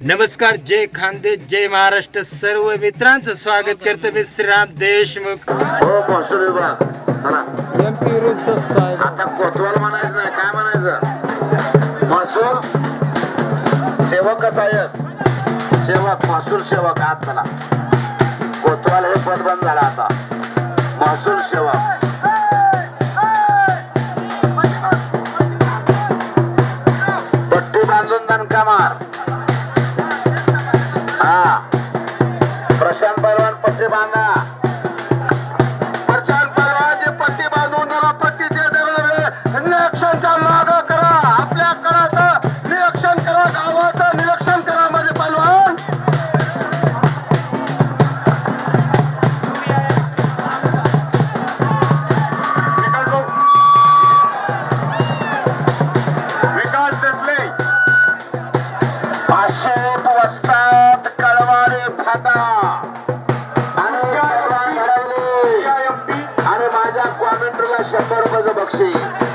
नमस्कार जय खानदे जय महाराष्ट्र. सर्व मित्रांचं स्वागत करतो मी श्रीराम देशमुख. हो महसूल विभाग. चला. एम पी विरुद्ध साहेब. आता कोतवाल म्हणायचं नाही काय म्हणायचं? महसूल सेवक आहेत सेवक महसूल सेवक. आज चला. कोतवाल हे पद बंद झाला आता. महसूल सेवक. पट्टी बांधून दणका मार. प्रशांत पैलवान पट्टी बांधा. प्रशांत पवारांची पट्टी बांधून त्याला पट्टीचे दरवाजे निरीक्षणचा माग करा. आपल्या कराचं निरीक्षण करा. गावाचं निरीक्षण करा माझे पहलवान. विकास देसले. पाचशे वस्तात कळवाडे फाटा. माझ्या शंभर रुपयाचं बक्षीस.